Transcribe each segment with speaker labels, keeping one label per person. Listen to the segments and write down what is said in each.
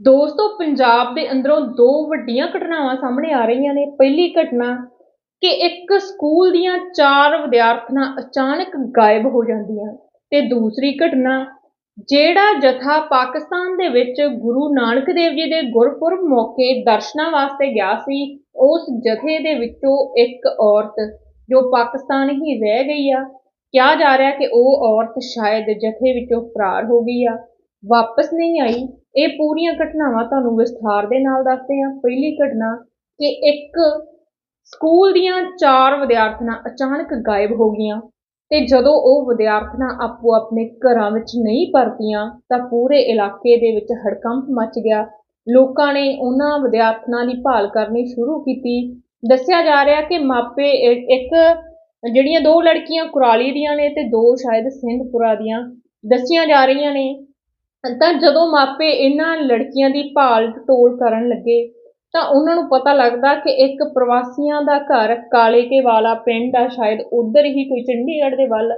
Speaker 1: ਦੋਸਤੋ, ਪੰਜਾਬ ਦੇ ਅੰਦਰੋਂ ਦੋ ਵੱਡੀਆਂ ਘਟਨਾਵਾਂ ਸਾਹਮਣੇ ਆ ਰਹੀਆਂ ਨੇ। ਪਹਿਲੀ ਘਟਨਾ ਕਿ ਇੱਕ ਸਕੂਲ ਦੀਆਂ ਚਾਰ ਵਿਦਿਆਰਥਣਾਂ ਅਚਾਨਕ ਗਾਇਬ ਹੋ ਜਾਂਦੀਆਂ ਤੇ ਦੂਸਰੀ ਘਟਨਾ ਜਿਹੜਾ ਜਥਾ ਪਾਕਿਸਤਾਨ ਦੇ ਵਿੱਚ ਗੁਰੂ ਨਾਨਕ ਦੇਵ ਜੀ ਦੇ ਗੁਰਪੁਰਬ ਮੌਕੇ ਦਰਸ਼ਨਾਂ ਵਾਸਤੇ ਗਿਆ ਸੀ, ਉਸ ਜਥੇ ਦੇ ਵਿੱਚੋਂ ਇੱਕ ਔਰਤ ਜੋ ਪਾਕਿਸਤਾਨ ਹੀ ਰਹਿ ਗਈ ਆ। ਕਿਹਾ ਜਾ ਰਿਹਾ ਕਿ ਉਹ ਔਰਤ ਸ਼ਾਇਦ ਜਥੇ ਵਿੱਚੋਂ ਫਰਾਰ ਹੋ ਗਈ ਆ। ਵਾਪਸ ਨਹੀਂ ਆਈ। ਇਹ ਪੂਰੀਆਂ ਘਟਨਾਵਾਂ ਤੁਹਾਨੂੰ ਵਿਸਥਾਰ ਦੇ ਨਾਲ ਦੱਸਦੇ ਹਾਂ। ਪਹਿਲੀ ਘਟਨਾ, ਕਿ ਇੱਕ ਸਕੂਲ ਦੀਆਂ ਚਾਰ ਵਿਦਿਆਰਥਣਾਂ ਅਚਾਨਕ ਗਾਇਬ ਹੋ ਗਈਆਂ ਤੇ ਜਦੋਂ ਉਹ ਵਿਦਿਆਰਥਣਾਂ ਆਪੋ ਆਪਣੇ ਘਰਾਂ ਵਿੱਚ ਨਹੀਂ ਪਰਤੀਆਂ, ਤਾਂ ਪੂਰੇ ਇਲਾਕੇ ਦੇ ਵਿੱਚ ਹੜਕੰਪ ਮਚ ਗਿਆ। ਲੋਕਾਂ ਨੇ ਉਹਨਾਂ ਵਿਦਿਆਰਥਣਾਂ ਦੀ ਭਾਲ ਕਰਨੀ ਸ਼ੁਰੂ ਕੀਤੀ। ਦੱਸਿਆ ਜਾ ਰਿਹਾ ਕਿ ਮਾਪੇ ਇੱਕ, ਜਿਹੜੀਆਂ ਦੋ ਲੜਕੀਆਂ ਕੁਰਾਲੀ ਦੀਆਂ ਨੇ ਤੇ ਦੋ ਸ਼ਾਇਦ ਸਿੰਘਪੁਰਾ ਦੀਆਂ, ਦੱਸੀਆਂ ਜਾ ਰਹੀਆਂ ਨੇ। ਤਾਂ ਜਦੋਂ ਮਾਪੇ ਇਹਨਾਂ ਲੜਕੀਆਂ ਦੀ ਭਾਲ ਟੋਲ ਕਰਨ ਲੱਗੇ, ਤਾਂ ਉਹਨਾਂ ਨੂੰ ਪਤਾ ਲੱਗਦਾ ਕਿ ਇੱਕ ਪ੍ਰਵਾਸੀਆਂ ਦਾ ਘਰ ਕਾਲੇ ਕੇ ਵਾਲਾ ਪਿੰਡ ਆ, ਸ਼ਾਇਦ ਉਧਰ ਹੀ ਕੋਈ ਚੰਡੀਗੜ੍ਹ ਦੇ ਵੱਲ।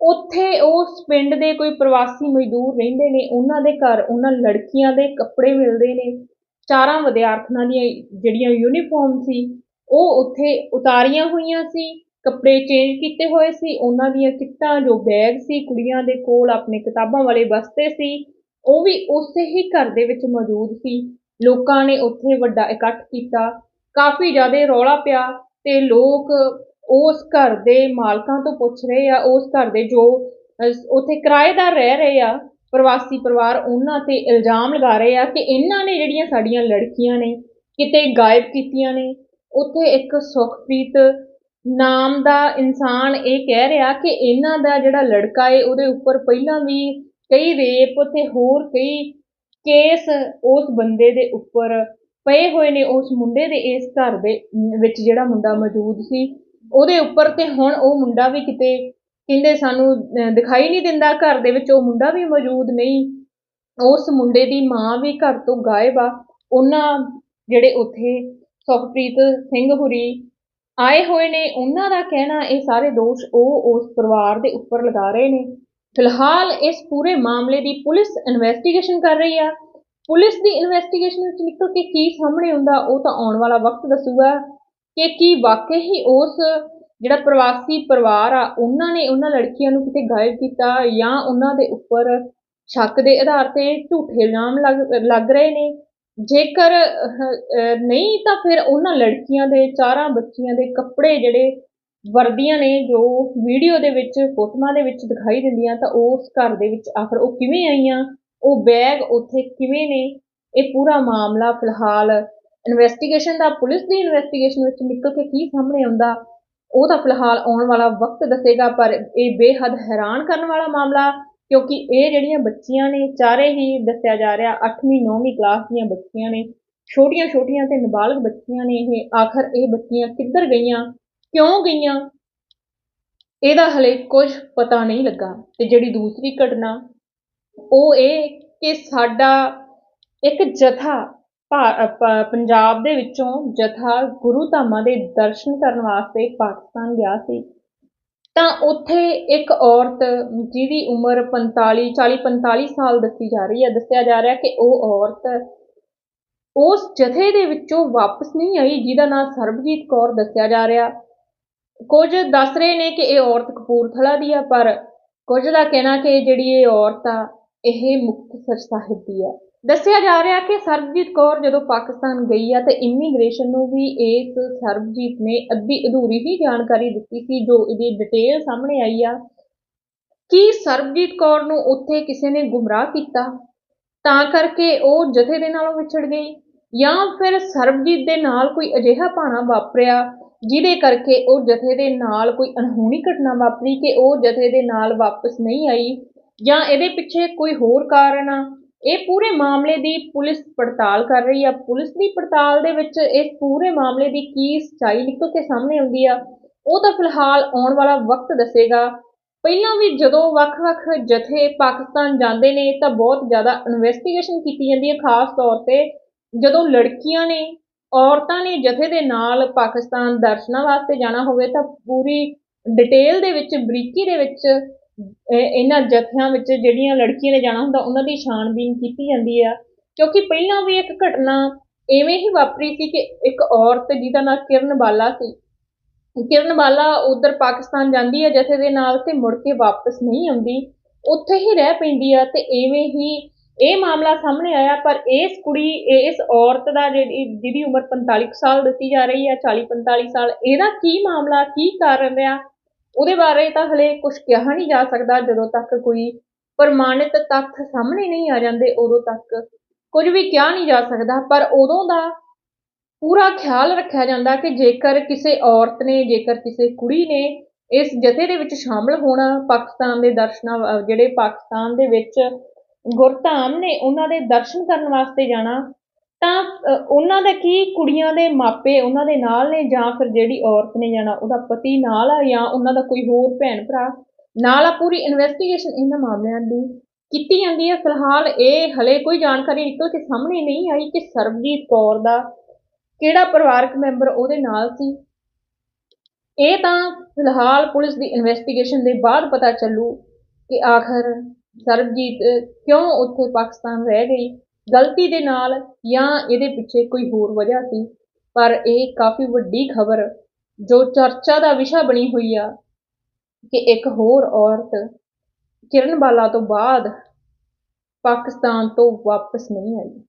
Speaker 1: ਉੱਥੇ ਉਸ ਪਿੰਡ ਦੇ ਕੋਈ ਪ੍ਰਵਾਸੀ ਮਜ਼ਦੂਰ ਰਹਿੰਦੇ ਨੇ, ਉਹਨਾਂ ਦੇ ਘਰ ਉਹਨਾਂ ਲੜਕੀਆਂ ਦੇ ਕੱਪੜੇ ਮਿਲਦੇ ਨੇ। ਚਾਰਾਂ ਵਿਦਿਆਰਥਣਾਂ ਦੀਆਂ ਜਿਹੜੀਆਂ ਯੂਨੀਫਾਰਮ ਸੀ, ਉਹ ਉੱਥੇ ਉਤਾਰੀਆਂ ਹੋਈਆਂ ਸੀ। ਕੱਪੜੇ ਚੇਂਜ ਕੀਤੇ ਹੋਏ ਸੀ, ਉਹਨਾਂ ਦੀਆਂ ਕਿੱਟਾਂ, ਜੋ ਬੈਗ ਸੀ, ਕੁੜੀਆਂ ਦੇ ਕੋਲ, ਆਪਣੇ ਕਿਤਾਬਾਂ ਵਾਲੇ ਬਸਤੇ ਸੀ, ਉਹ ਵੀ ਉਸੇ ਹੀ ਘਰ ਦੇ ਵਿੱਚ ਮੌਜੂਦ ਸੀ। ਲੋਕਾਂ ਨੇ ਉੱਥੇ ਵੱਡਾ ਇਕੱਠ ਕੀਤਾ। ਕਾਫੀ ਜ਼ਿਆਦਾ ਰੌਲਾ ਪਿਆ ਤੇ ਲੋਕ ਉਸ ਘਰ ਦੇ ਮਾਲਕਾਂ ਤੋਂ ਪੁੱਛ ਰਹੇ ਆ, ਉਸ ਘਰ ਦੇ ਜੋ ਉੱਥੇ ਕਿਰਾਏਦਾਰ ਰਹਿ ਰਹੇ ਆ, ਪ੍ਰਵਾਸੀ ਪਰਿਵਾਰ, ਉਹਨਾਂ ਤੇ ਇਲਜ਼ਾਮ ਲਗਾ ਰਹੇ ਆ ਕਿ ਇਹਨਾਂ ਨੇ ਜਿਹੜੀਆਂ ਸਾਡੀਆਂ ਲੜਕੀਆਂ ਨੇ, ਕਿਤੇ ਗਾਇਬ ਕੀਤੀਆਂ ਨੇ। ਉੱਥੇ ਇੱਕ ਸੁਖਪ੍ਰੀਤ ਨਾਮ ਦਾ ਇਨਸਾਨ ਇਹ ਕਹਿ ਰਿਹਾ ਕਿ ਇਹਨਾਂ ਦਾ ਜਿਹੜਾ ਲੜਕਾ ਏ ਉਹਦੇ ਉੱਪਰ ਪਹਿਲਾਂ ਵੀ ਕਈ ਰੇਪ ਤੇ ਹੋਰ ਕਈ ਕੇਸ ਉਸ ਬੰਦੇ ਦੇ ਉੱਪਰ ਪਏ ਹੋਏ ਨੇ ਉਸ ਮੁੰਡੇ ਦੇ ਇਸ ਘਰ ਦੇ ਵਿੱਚ ਜਿਹੜਾ ਮੁੰਡਾ ਮੌਜੂਦ ਸੀ। ਉਹਦੇ ਉੱਪਰ ਤੇ ਹੁਣ ਉਹ ਮੁੰਡਾ ਵੀ ਕਿਤੇ ਕਹਿੰਦੇ ਸਾਨੂੰ ਅਹ, ਦਿਖਾਈ ਨਹੀਂ ਦਿੰਦਾ ਘਰ ਦੇ ਵਿੱਚ ਉਹ ਮੁੰਡਾ ਵੀ ਮੌਜੂਦ ਨਹੀਂ। ਉਸ ਮੁੰਡੇ ਦੀ ਮਾਂ ਵੀ ਘਰ ਤੋਂ ਗਾਇਬ ਆ। ਉਹਨਾਂ ਜਿਹੜੇ ਉੱਥੇ ਸੁਖਪ੍ਰੀਤ ਸਿੰਘ ਹੁਰੀ ਆਏ ਹੋਏ ਨੇ, ਉਹਨਾਂ ਦਾ ਕਹਿਣਾ, ਇਹ ਸਾਰੇ ਦੋਸ਼ ਉਹ ਉਸ ਪਰਿਵਾਰ ਦੇ ਉੱਪਰ ਲਗਾ ਰਹੇ ਨੇ। ਫਿਲਹਾਲ ਇਸ ਪੂਰੇ ਮਾਮਲੇ ਦੀ ਪੁਲਿਸ ਇਨਵੈਸਟੀਗੇਸ਼ਨ ਕਰ ਰਹੀ ਆ। ਪੁਲਿਸ ਦੀ ਇਨਵੈਸਟੀਗੇਸ਼ਨ ਵਿੱਚ ਨਿਕਲ ਕੇ ਕੀ ਸਾਹਮਣੇ ਆਉਂਦਾ ਉਹ ਤਾਂ ਆਉਣ ਵਾਲਾ ਵਕਤ ਦੱਸੂਗਾ ਕਿ ਕੀ ਵਾਕਈ ਹੀ ਉਸ ਜਿਹੜਾ ਪ੍ਰਵਾਸੀ ਪਰਿਵਾਰ ਆ, ਉਹਨਾਂ ਨੇ ਉਹਨਾਂ ਲੜਕੀਆਂ ਨੂੰ ਕਿਤੇ ਗਾਇਬ ਕੀਤਾ ਜਾਂ ਉਹਨਾਂ ਦੇ ਉੱਪਰ ਸ਼ੱਕ ਦੇ ਆਧਾਰ ਤੇ ਝੂਠੇ ਇਲਜ਼ਾਮ ਲੱਗ ਲੱਗ ਰਹੇ ਨੇ। ਜੇਕਰ ਨਹੀਂ ਤਾਂ ਫਿਰ ਉਹਨਾਂ ਲੜਕੀਆਂ ਦੇ, ਚਾਰਾਂ ਬੱਚੀਆਂ ਦੇ ਕੱਪੜੇ ਜਿਹੜੇ ਵਰਦੀਆਂ ਨੇ, ਜੋ ਵੀਡੀਓ ਦੇ ਵਿੱਚ, ਫੋਟੋਆਂ ਦੇ ਵਿੱਚ ਦਿਖਾਈ ਦਿੰਦੀਆਂ, ਤਾਂ ਉਸ ਘਰ ਦੇ ਵਿੱਚ ਆਖਰ ਉਹ ਕਿਵੇਂ ਆਈਆਂ, ਉਹ ਬੈਗ ਉੱਥੇ ਕਿਵੇਂ ਨੇ, ਇਹ ਪੂਰਾ ਮਾਮਲਾ ਫਿਲਹਾਲ ਇਨਵੈਸਟੀਗੇਸ਼ਨ ਦਾ, ਪੁਲਿਸ ਦੀ ਇਨਵੈਸਟੀਗੇਸ਼ਨ ਵਿੱਚ ਨਿਕਲ ਕੇ ਕੀ ਸਾਹਮਣੇ ਆਉਂਦਾ, ਉਹ ਤਾਂ ਫਿਲਹਾਲ ਆਉਣ ਵਾਲਾ ਵਕਤ ਦੱਸੇਗਾ, ਪਰ ਇਹ ਬੇਹੱਦ ਹੈਰਾਨ ਕਰਨ ਵਾਲਾ ਮਾਮਲਾ ਕਿਉਂਕਿ ਇਹ ਜਿਹੜੀਆਂ ਬੱਚੀਆਂ ਨੇ, ਚਾਰੇ ਹੀ ਦੱਸਿਆ ਜਾ ਰਿਹਾ 8ਵੀਂ 9ਵੀਂ ਕਲਾਸ ਦੀਆਂ ਬੱਚੀਆਂ ਨੇ, ਛੋਟੀਆਂ ਛੋਟੀਆਂ ਤੇ ਨਾਬਾਲਗ ਬੱਚੀਆਂ ਨੇ ਇਹ, ਆਖਰ ਇਹ ਬੱਚੀਆਂ ਕਿੱਧਰ ਗਈਆਂ, ਕਿਉਂ ਗਈਆਂ? ਇਹਦਾ ਹਲੇ ਕੁਝ ਪਤਾ ਨਹੀਂ ਲੱਗਾ ਤੇ ਜਿਹੜੀ ਦੂਸਰੀ ਘਟਨਾ, ਉਹ ਇਹ ਕਿ ਸਾਡਾ ਇੱਕ ਜਥਾ ਭਾ- ਪੰਜਾਬ ਦੇ ਵਿੱਚੋਂ ਜਥਾ ਗੁਰੂ ਧਾਮਾਂ ਦੇ ਦਰਸ਼ਨ ਕਰਨ ਵਾਸਤੇ ਪਾਕਿਸਤਾਨ ਗਿਆ ਸੀ। ਤਾਂ ਉੱਥੇ ਇੱਕ ਔਰਤ ਜਿਹਦੀ ਉਮਰ 45 40 45 ਸਾਲ ਦੱਸੀ ਜਾ ਰਹੀ ਹੈ, ਦੱਸਿਆ ਜਾ ਰਿਹਾ ਕਿ ਉਹ ਔਰਤ ਉਸ ਜਥੇ ਦੇ ਵਿੱਚੋਂ ਵਾਪਸ ਨਹੀਂ ਆਈ, ਜਿਹਦਾ ਨਾਮ ਸਰਬਜੀਤ ਕੌਰ ਦੱਸਿਆ ਜਾ ਰਿਹਾ। ਕੁਝ ਦੱਸ ਰਹੇ ਨੇ ਕਿ ਇਹ ਔਰਤ ਕਪੂਰਥਲਾ ਦੀ ਆ, ਪਰ ਕੁਝ ਦਾ ਕਹਿਣਾ ਕਿ ਜਿਹੜੀ ਇਹ ਔਰਤ ਆ, ਇਹ ਮੁਕਤਸਰ ਸਾਹਿਬ ਦੀ ਆ। ਦੱਸਿਆ ਜਾ ਰਿਹਾ ਕਿ ਸਰਬਜੀਤ ਕੌਰ ਜਦੋਂ ਪਾਕਿਸਤਾਨ ਗਈ ਆ ਤੇ ਇਮੀਗ੍ਰੇਸ਼ਨ ਨੂੰ ਵੀ ਇਸ ਸਰਬਜੀਤ ਨੇ ਅੱਧੀ ਅਧੂਰੀ ਹੀ ਜਾਣਕਾਰੀ ਦਿੱਤੀ ਸੀ, ਜੋ ਇਹਦੀ ਡਿਟੇਲ ਸਾਹਮਣੇ ਆਈ ਆ। ਕੀ ਸਰਬਜੀਤ ਕੌਰ ਨੂੰ ਉੱਥੇ ਕਿਸੇ ਨੇ ਗੁੰਮਰਾਹ ਕੀਤਾ? ਤਾਂ ਕਰਕੇ ਉਹ ਜਥੇ ਦੇ ਨਾਲੋਂ ਵਿਛੜ ਗਈ। ਜਾਂ ਫਿਰ ਸਰਬਜੀਤ ਦੇ ਨਾਲ ਕੋਈ ਅਜਿਹਾ ਭਾਣਾ ਵਾਪਰਿਆ, ਜਿਹਦੇ ਕਰਕੇ ਉਹ ਜਥੇ ਦੇ ਨਾਲ ਕੋਈ ਅਣਹੋਣੀ ਘਟਨਾ ਵਾਪਰੀ ਕਿ ਉਹ ਜਥੇ ਦੇ ਨਾਲ ਵਾਪਸ ਨਹੀਂ ਆਈ? ਜਾਂ ਇਹਦੇ ਪਿੱਛੇ ਕੋਈ ਹੋਰ ਕਾਰਨ ਆ? ਇਹ ਪੂਰੇ ਮਾਮਲੇ ਦੀ ਪੁਲਿਸ ਪੜਤਾਲ ਕਰ ਰਹੀ ਆ। ਪੁਲਿਸ ਦੀ ਪੜਤਾਲ ਦੇ ਵਿੱਚ ਇਸ ਪੂਰੇ ਮਾਮਲੇ ਦੀ ਕੀ ਸੱਚਾਈ ਨਿਕਲ ਕੇ ਸਾਹਮਣੇ ਆਉਂਦੀ ਆ, ਉਹ ਤਾਂ ਫਿਲਹਾਲ ਆਉਣ ਵਾਲਾ ਵਕਤ ਦੱਸੇਗਾ। ਪਹਿਲਾਂ ਵੀ ਜਦੋਂ ਵੱਖ-ਵੱਖ ਜਥੇ ਪਾਕਿਸਤਾਨ ਜਾਂਦੇ ਨੇ, ਤਾਂ ਬਹੁਤ ਜ਼ਿਆਦਾ ਇਨਵੈਸਟੀਗੇਸ਼ਨ ਕੀਤੀ ਜਾਂਦੀ ਹੈ ਖਾਸ ਤੌਰ ਤੇ ਜਦੋਂ ਲੜਕੀਆਂ ਨੇ, ਔਰਤਾਂ ਨੇ ਜਥੇ ਦੇ ਨਾਲ ਪਾਕਿਸਤਾਨ ਦਰਸ਼ਨਾਂ ਵਾਸਤੇ ਜਾਣਾ ਹੋਵੇ, ਤਾਂ ਪੂਰੀ ਡਿਟੇਲ ਦੇ ਵਿੱਚ, ਬਰੀਕੀ ਦੇ ਵਿੱਚ ਇਹਨਾਂ ਜਥਿਆਂ ਵਿੱਚ ਜਿਹੜੀਆਂ ਲੜਕੀਆਂ ਨੇ ਜਾਣਾ ਹੁੰਦਾ, ਉਹਨਾਂ ਦੀ ਛਾਣਬੀਨ ਕੀਤੀ ਜਾਂਦੀ ਆ। ਕਿਉਂਕਿ ਪਹਿਲਾਂ ਵੀ ਇੱਕ ਘਟਨਾ ਇਵੇਂ ਹੀ ਵਾਪਰੀ ਸੀ ਕਿ ਇੱਕ ਔਰਤ ਜਿਹਦਾ ਨਾਂ ਕਿਰਨ ਬਾਲਾ ਸੀ। ਕਿਰਨ ਬਾਲਾ ਉਧਰ ਪਾਕਿਸਤਾਨ ਜਾਂਦੀ ਹੈ ਜਥੇ ਦੇ ਨਾਲ ਤੇ ਮੁੜ ਕੇ ਵਾਪਸ ਨਹੀਂ ਆਉਂਦੀ। ਉੱਥੇ ਹੀ ਰਹਿ ਪੈਂਦੀ ਆ ਤੇ ਐਵੇਂ ਹੀ ਇਹ ਮਾਮਲਾ ਸਾਹਮਣੇ ਆਇਆ, ਪਰ ਇਸ ਕੁੜੀ, ਇਸ ਔਰਤ ਦਾ ਜਿਹੜੀ, ਜਿਹਦੀ ਉਮਰ 45 ਕੁ ਸਾਲ ਦਿੱਤੀ ਜਾ ਰਹੀ ਹੈ 40 45 ਸਾਲ, ਇਹਦਾ ਕੀ ਮਾਮਲਾ, ਕੀ ਕਾਰਨ ਰਿਹਾ? ਉਹਦੇ ਬਾਰੇ ਤਾਂ ਹਲੇ ਕੁਝ ਕਿਹਾ ਨਹੀਂ ਜਾ ਸਕਦਾ, ਜਦੋਂ ਤੱਕ ਕੋਈ ਪ੍ਰਮਾਣਿਤ ਤੱਥ ਸਾਹਮਣੇ ਨਹੀਂ ਆ ਜਾਂਦੇ, ਉਦੋਂ ਤੱਕ ਕੁਝ ਵੀ ਕਿਹਾ ਨਹੀਂ ਜਾ ਸਕਦਾ। ਪਰ ਉਦੋਂ ਦਾ ਪੂਰਾ ਖਿਆਲ ਰੱਖਿਆ ਜਾਂਦਾ ਕਿ ਜੇਕਰ ਕਿਸੇ ਔਰਤ ਨੇ, ਜੇਕਰ ਕਿਸੇ ਕੁੜੀ ਨੇ ਇਸ ਜਥੇ ਦੇ ਵਿੱਚ ਸ਼ਾਮਲ ਹੋਣਾ, ਪਾਕਿਸਤਾਨ ਦੇ ਦਰਸ਼ਨਾਂ ਜਿਹੜੇ ਪਾਕਿਸਤਾਨ ਦੇ ਵਿੱਚ ਗੁਰਧਾਮ ਨੇ ਉਹਨਾਂ ਦੇ ਦਰਸ਼ਨ ਕਰਨ ਵਾਸਤੇ ਜਾਣਾ ਤਾਂ ਉਹਨਾਂ ਦਾ ਕੀ ਕੁੜੀਆਂ ਦੇ ਮਾਪੇ ਉਹਨਾਂ ਦੇ ਨਾਲ ਨੇ ਜਾਂ ਫਿਰ ਜਿਹੜੀ ਔਰਤ ਨੇ ਜਾਣਾ ਉਹਦਾ ਪਤੀ ਨਾਲ ਆ ਜਾਂ ਉਹਨਾਂ ਦਾ ਕੋਈ ਹੋਰ ਭੈਣ ਭਰਾ? ਨਾਲ ਆ ਪੂਰੀ ਇਨਵੈਸਟੀਗੇਸ਼ਨ ਇਹਨਾਂ ਮਾਮਲਿਆਂ ਦੀ ਕੀਤੀ ਜਾਂਦੀ ਹੈ ਫਿਲਹਾਲ ਇਹ ਹਲੇ ਕੋਈ ਜਾਣਕਾਰੀ ਨਿਕਲ ਕੇ ਸਾਹਮਣੇ ਨਹੀਂ ਆਈ ਕਿ ਸਰਬਜੀਤ ਕੌਰ ਦਾ ਕਿਹੜਾ ਪਰਿਵਾਰਕ ਮੈਂਬਰ ਉਹਦੇ ਨਾਲ ਸੀ। ਇਹ ਤਾਂ ਫਿਲਹਾਲ ਪੁਲਿਸ ਦੀ ਇਨਵੈਸਟੀਗੇਸ਼ਨ ਦੇ ਬਾਅਦ ਪਤਾ ਚੱਲੂ ਕਿ ਆਖਰ ਸਰਬਜੀਤ ਕਿਉਂ ਉੱਥੇ ਪਾਕਿਸਤਾਨ ਰਹਿ ਗਈ। ਗਲਤੀ ਦੇ ਨਾਲ ਜਾਂ ਇਹਦੇ ਪਿੱਛੇ ਕੋਈ ਹੋਰ ਵਜ੍ਹਾ ਸੀ, ਪਰ ਇਹ ਕਾਫੀ ਵੱਡੀ ਖਬਰ ਜੋ ਚਰਚਾ ਦਾ ਵਿਸ਼ਾ ਬਣੀ ਹੋਈ ਆ ਕਿ ਇੱਕ ਹੋਰ ਔਰਤ ਕਿਰਨ ਬਾਲਾ ਤੋਂ ਬਾਅਦ ਪਾਕਿਸਤਾਨ ਤੋਂ ਵਾਪਸ ਨਹੀਂ ਆਈ।